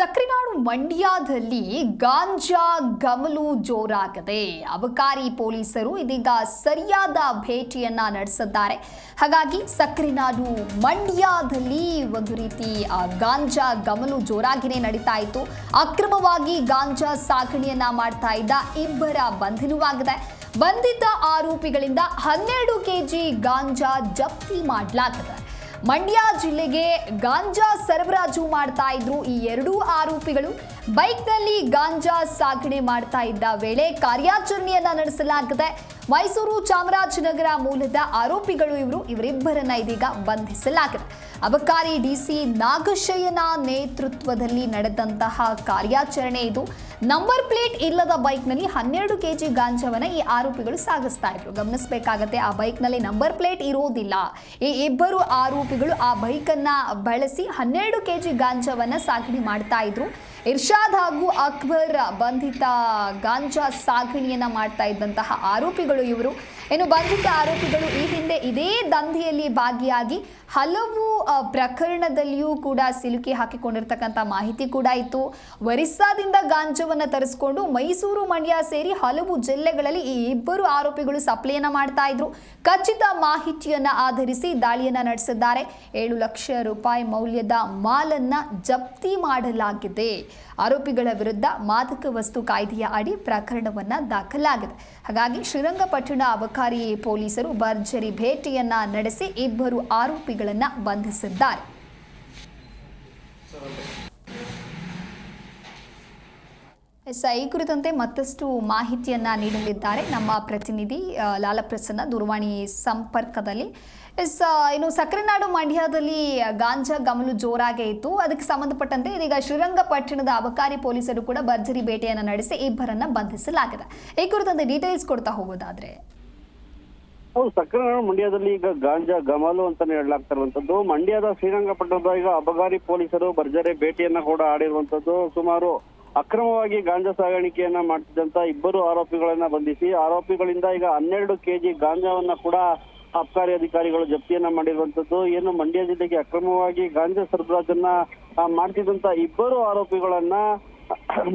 ಸಕ್ರಿನಾಡು ಮಂಡ್ಯದಲ್ಲಿ ಗಾಂಜಾ ಗಮಲು ಜೋರಾಗಿದೆ. ಅಬಕಾರಿ ಪೊಲೀಸರು ಇದೀಗ ಸರಿಯಾದ ಭೇಟಿಯನ್ನ ನಡೆಸಿದ್ದಾರೆ. ಹಾಗಾಗಿ ಸಕ್ರಿನಾಡು ಮಂಡ್ಯದಲ್ಲಿ ಒಂದು ರೀತಿ ಗಾಂಜಾ ಗಮಲು ಜೋರಾಗಿನೇ ನಡೀತಾ ಇತ್ತು. ಅಕ್ರಮವಾಗಿ ಗಾಂಜಾ ಸಾಗಣೆಯನ್ನ ಮಾಡ್ತಾ ಇದ್ದ ಇಬ್ಬರ ಬಂಧನವಾಗಿದೆ. ಬಂಧಿತ ಆರೋಪಿಗಳಿಂದ ಹನ್ನೆರಡು ಕೆಜಿ ಗಾಂಜಾ ಜಪ್ತಿ ಮಾಡಲಾಗಿದೆ. ಮಂಡ್ಯ ಜಿಲ್ಲೆಗೆ ಗಾಂಜಾ ಸರಬರಾಜು ಮಾಡ್ತಾ ಇದ್ರು ಈ ಎರಡೂ ಆರೋಪಿಗಳು. ಬೈಕ್ನಲ್ಲಿ ಗಾಂಜಾ ಸಾಗಣೆ ಮಾಡ್ತಾ ಇದ್ದ ವೇಳೆ ಕಾರ್ಯಾಚರಣೆಯನ್ನ ನಡೆಸಲಾಗಿದೆ ಮೈಸೂರು ಚಾಮರಾಜನಗರ ಮೂಲದ ಆರೋಪಿಗಳು ಇವರು, ಇವರಿಬ್ಬರನ್ನ ಇದೀಗ ಬಂಧಿಸಲಾಗಿದೆ. ಅಬಕಾರಿ ಡಿಸಿ ನಾಗಶಯನ ನೇತೃತ್ವದಲ್ಲಿ ನಡೆದಂತಹ ಕಾರ್ಯಾಚರಣೆ ಇದು. ನಂಬರ್ ಪ್ಲೇಟ್ ಇಲ್ಲದ ಬೈಕ್ನಲ್ಲಿ ಹನ್ನೆರಡು ಕೆಜಿ ಗಾಂಜಾವನ್ನ ಈ ಆರೋಪಿಗಳು ಸಾಗಿಸ್ತಾ ಇದ್ರು. ಗಮನಿಸಬೇಕಾಗತ್ತೆ, ಆ ಬೈಕ್ನಲ್ಲಿ ನಂಬರ್ ಪ್ಲೇಟ್ ಇರೋದಿಲ್ಲ. ಈ ಇಬ್ಬರು ಆರೋಪಿಗಳು ಆ ಬೈಕನ್ನ ಬಳಸಿ ಹನ್ನೆರಡು ಕೆಜಿ ಗಾಂಜಾವನ್ನ ಸಾಗಣೆ ಮಾಡ್ತಾ ಇದ್ರು. ಇರ್ಷಾದ್ ಹಾಗೂ ಅಕ್ಬರ್ ಬಂಧಿತ ಗಾಂಜಾ ಸಾಗಣೆಯನ್ನ ಮಾಡ್ತಾ ಇದ್ದಂತಹ ಆರೋಪಿಗಳು ಇವರು. ಇನ್ನು ಬಂಧಿತ ಆರೋಪಿಗಳು ಈ ಹಿಂದೆ ಇದೇ ದಂಧೆಯಲ್ಲಿ ಭಾಗಿಯಾಗಿ ಹಲವು ಪ್ರಕರಣದಲ್ಲಿಯೂ ಕೂಡ ಸಿಲುಕಿ ಹಾಕಿಕೊಂಡಿರ್ತಕ್ಕಂಥ ಮಾಹಿತಿ ಕೂಡ ಇತ್ತು. ಒರಿಸ್ಸಾದಿಂದ ಗಾಂಜಾವನ್ನು ತರಿಸ್ಕೊಂಡು ಮೈಸೂರು ಮಂಡ್ಯ ಸೇರಿ ಹಲವು ಜಿಲ್ಲೆಗಳಲ್ಲಿ ಈ ಇಬ್ಬರು ಆರೋಪಿಗಳು ಸಪ್ಲೈಯನ್ನ ಮಾಡ್ತಾ ಇದ್ರು. ಖಚಿತ ಮಾಹಿತಿಯನ್ನ ಆಧರಿಸಿ ದಾಳಿಯನ್ನ ನಡೆಸಿದ್ದಾರೆ. ಏಳು ಲಕ್ಷ ರೂಪಾಯಿ ಮೌಲ್ಯದ ಮಾಲನ್ನ ಜಪ್ತಿ ಮಾಡಲಾಗಿದೆ. ಆರೋಪಿಗಳ ವಿರುದ್ಧ ಮಾದಕ ವಸ್ತು ಕಾಯ್ದೆಯ ಅಡಿ ಪ್ರಕರಣವನ್ನ ದಾಖಲಾಗಿದೆ. ಹಾಗಾಗಿ ಶ್ರೀರಂಗಪಟ್ಟಣ ಅಬಕಾರಿ ಪೊಲೀಸರು ಭರ್ಜರಿ ಭೇಟಿಯನ್ನ ನಡೆಸಿ ಇಬ್ಬರು ಆರೋಪಿಗಳನ್ನು ಬಂಧಿಸಿದ್ದಾರೆ. ಎಸ್ ಈ ಕುರಿತಂತೆ ಮತ್ತಷ್ಟು ಮಾಹಿತಿಯನ್ನು ನೀಡಲಿದ್ದಾರೆ. ನಮ್ಮ ಪ್ರತಿನಿಧಿ ಲಾಲಪ್ರಸನ್ನ ದೂರವಾಣಿ ಸಂಪರ್ಕದಲ್ಲಿ. ಎಸ್ ಇನ್ನು ಸಕ್ರೆನಾಡು ಮಂಡ್ಯದಲ್ಲಿ ಗಾಂಜಾ ಗಮಲು ಜೋರಾಗೇ ಇತ್ತು. ಅದಕ್ಕೆ ಸಂಬಂಧಪಟ್ಟಂತೆ ಇದೀಗ ಶ್ರೀರಂಗಪಟ್ಟಣದ ಅಬಕಾರಿ ಪೊಲೀಸರು ಕೂಡ ಭರ್ಜರಿ ಭೇಟಿಯನ್ನು ನಡೆಸಿ ಇಬ್ಬರನ್ನ ಬಂಧಿಸಲಾಗಿದೆ. ಈ ಕುರಿತಂತೆ ಡೀಟೇಲ್ಸ್ ಕೊಡ್ತಾ ಹೋಗೋದಾದ್ರೆ. ಹೌದು ಸಕ್ಕರೆ ಮಂಡ್ಯದಲ್ಲಿ ಈಗ ಗಾಂಜಾ ಗಮಲು ಅಂತಾನೆ ಹೇಳಲಾಗ್ತಾ ಇರುವಂತದ್ದು ಮಂಡ್ಯದ ಶ್ರೀರಂಗಪಟ್ಟಣದ ಈಗ ಅಬಕಾರಿ ಪೊಲೀಸರು ಭರ್ಜರಿ ಭೇಟಿಯನ್ನ ಕೂಡ ಆಡಿರುವಂತದ್ದು ಸುಮಾರು ಅಕ್ರಮವಾಗಿ ಗಾಂಜಾ ಸಾಗಾಣಿಕೆಯನ್ನ ಮಾಡ್ತಿದ್ದಂತ ಇಬ್ಬರು ಆರೋಪಿಗಳನ್ನ ಬಂಧಿಸಿ, ಆರೋಪಿಗಳಿಂದ ಈಗ ಹನ್ನೆರಡು ಕೆಜಿ ಗಾಂಜಾವನ್ನ ಕೂಡ ಅಬಕಾರಿ ಅಧಿಕಾರಿಗಳು ಜಪ್ತಿಯನ್ನ ಮಾಡಿರುವಂತದ್ದು. ಏನು ಮಂಡ್ಯ ಜಿಲ್ಲೆಗೆ ಅಕ್ರಮವಾಗಿ ಗಾಂಜಾ ಸರಬರಾಜನ್ನ ಮಾಡ್ತಿದ್ದಂತ ಇಬ್ಬರು ಆರೋಪಿಗಳನ್ನ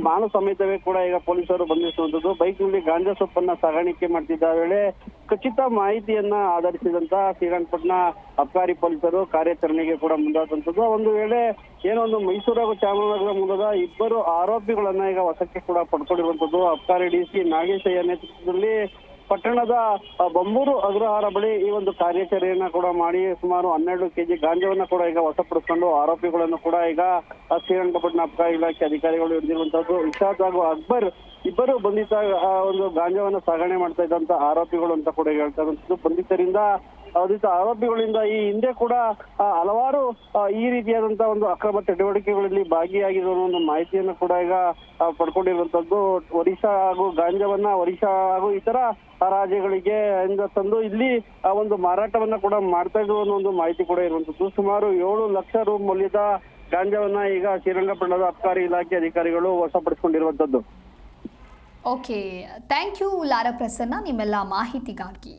ಮಾನವ ಸಮೇತವೇ ಕೂಡ ಈಗ ಪೊಲೀಸರು ಬಂಧಿಸುವಂತದ್ದು ಬೈಕ್ನಲ್ಲಿ ಗಾಂಜಾ ಸೊಪ್ಪನ್ನ ಸಾಗಾಣಿಕೆ ಮಾಡ್ತಿದ್ದ ವೇಳೆ ಖಚಿತ ಮಾಹಿತಿಯನ್ನ ಆಧರಿಸಿದಂತ ಶ್ರೀರಂಗಪಟ್ಟಣ ಅಬ್ಕಾರಿ ಪೊಲೀಸರು ಕಾರ್ಯಾಚರಣೆಗೆ ಕೂಡ ಮುಂದಾದಂತದ್ದು ಒಂದು ವೇಳೆ ಏನೋ ಒಂದು ಮೈಸೂರು ಹಾಗೂ ಚಾಮರಾಜನಗರ ಮೂಲದ ಇಬ್ಬರು ಆರೋಪಿಗಳನ್ನ ಈಗ ವಶಕ್ಕೆ ಕೂಡ ಪಡ್ಕೊಂಡಿರುವಂತದ್ದು ಅಬಕಾರಿ ಡಿಸಿ ನಾಗೇಶಯ್ಯ ನೇತೃತ್ವದಲ್ಲಿ ಪಟ್ಟಣದ ಬಂಬೂರು ಅಗ್ರಹಾರ ಬಳಿ ಈ ಒಂದು ಕಾರ್ಯಾಚರಣೆಯನ್ನ ಕೂಡ ಮಾಡಿ ಸುಮಾರು ಹನ್ನೆರಡು ಕೆಜಿ ಗಾಂಜಾವನ್ನ ಕೂಡ ಈಗ ವಶಪಡಿಸಿಕೊಂಡು ಆರೋಪಿಗಳನ್ನು ಕೂಡ ಈಗ ಶ್ರೀರಂಗಪಟ್ಟಣ ಅಬಕಾರಿ ಇಲಾಖೆ ಅಧಿಕಾರಿಗಳು ಹಿಡಿದಿರುವಂತಹದ್ದು. ಇಶಾದ್ ಹಾಗೂ ಅಕ್ಬರ್ ಇಬ್ಬರು ಬಂಧಿತ ಒಂದು ಗಾಂಜಾವನ್ನ ಸಾಗಣೆ ಮಾಡ್ತಾ ಇದ್ದಂತ ಆರೋಪಿಗಳು ಅಂತ ಕೂಡ ಹೇಳ್ತಾ ಇರುವಂತದ್ದು. ಬಂಧಿತರಿಂದ ಬಂಧಿತ ಆರೋಪಿಗಳಿಂದ ಈ ಹಿಂದೆ ಕೂಡ ಹಲವಾರು ಈ ರೀತಿಯಾದಂತಹ ಒಂದು ಅಕ್ರಮ ಚಟುವಟಿಕೆಗಳಲ್ಲಿ ಭಾಗಿಯಾಗಿರೋ ಒಂದು ಮಾಹಿತಿಯನ್ನು ಕೂಡ ಈಗ ಪಡ್ಕೊಂಡಿರುವಂತದ್ದು ಒರಿಸ್ಸಾ ಹಾಗೂ ಗಾಂಜಾವನ್ನ ಒರಿಸ್ಸಾ ಹಾಗೂ ಇತರ ರಾಜ್ಯಗಳಿಗೆ ತಂದು ಇಲ್ಲಿ, ಆ, ಒಂದು ಮಾರಾಟವನ್ನ ಕೂಡ ಮಾಡ್ತಾ ಇದ್ರು ಅನ್ನೋ ಒಂದು ಮಾಹಿತಿ ಕೂಡ ಇರುವಂತದ್ದು. ಸುಮಾರು ಏಳು ಲಕ್ಷ ರೂ ಮೌಲ್ಯದ ಗಾಂಜಾವನ್ನ ಈಗ ಶ್ರೀರಂಗಪಟ್ಟಣದ ಅಬಕಾರಿ ಇಲಾಖೆ ಅಧಿಕಾರಿಗಳು ವಶಪಡಿಸಿಕೊಂಡಿರುವಂತದ್ದು. ಓಕೆ ಥ್ಯಾಂಕ್ ಯು ಲಾರ ಪ್ರಸನ್ನ ನಿಮ್ಮೆಲ್ಲ ಮಾಹಿತಿಗಾಗಿ.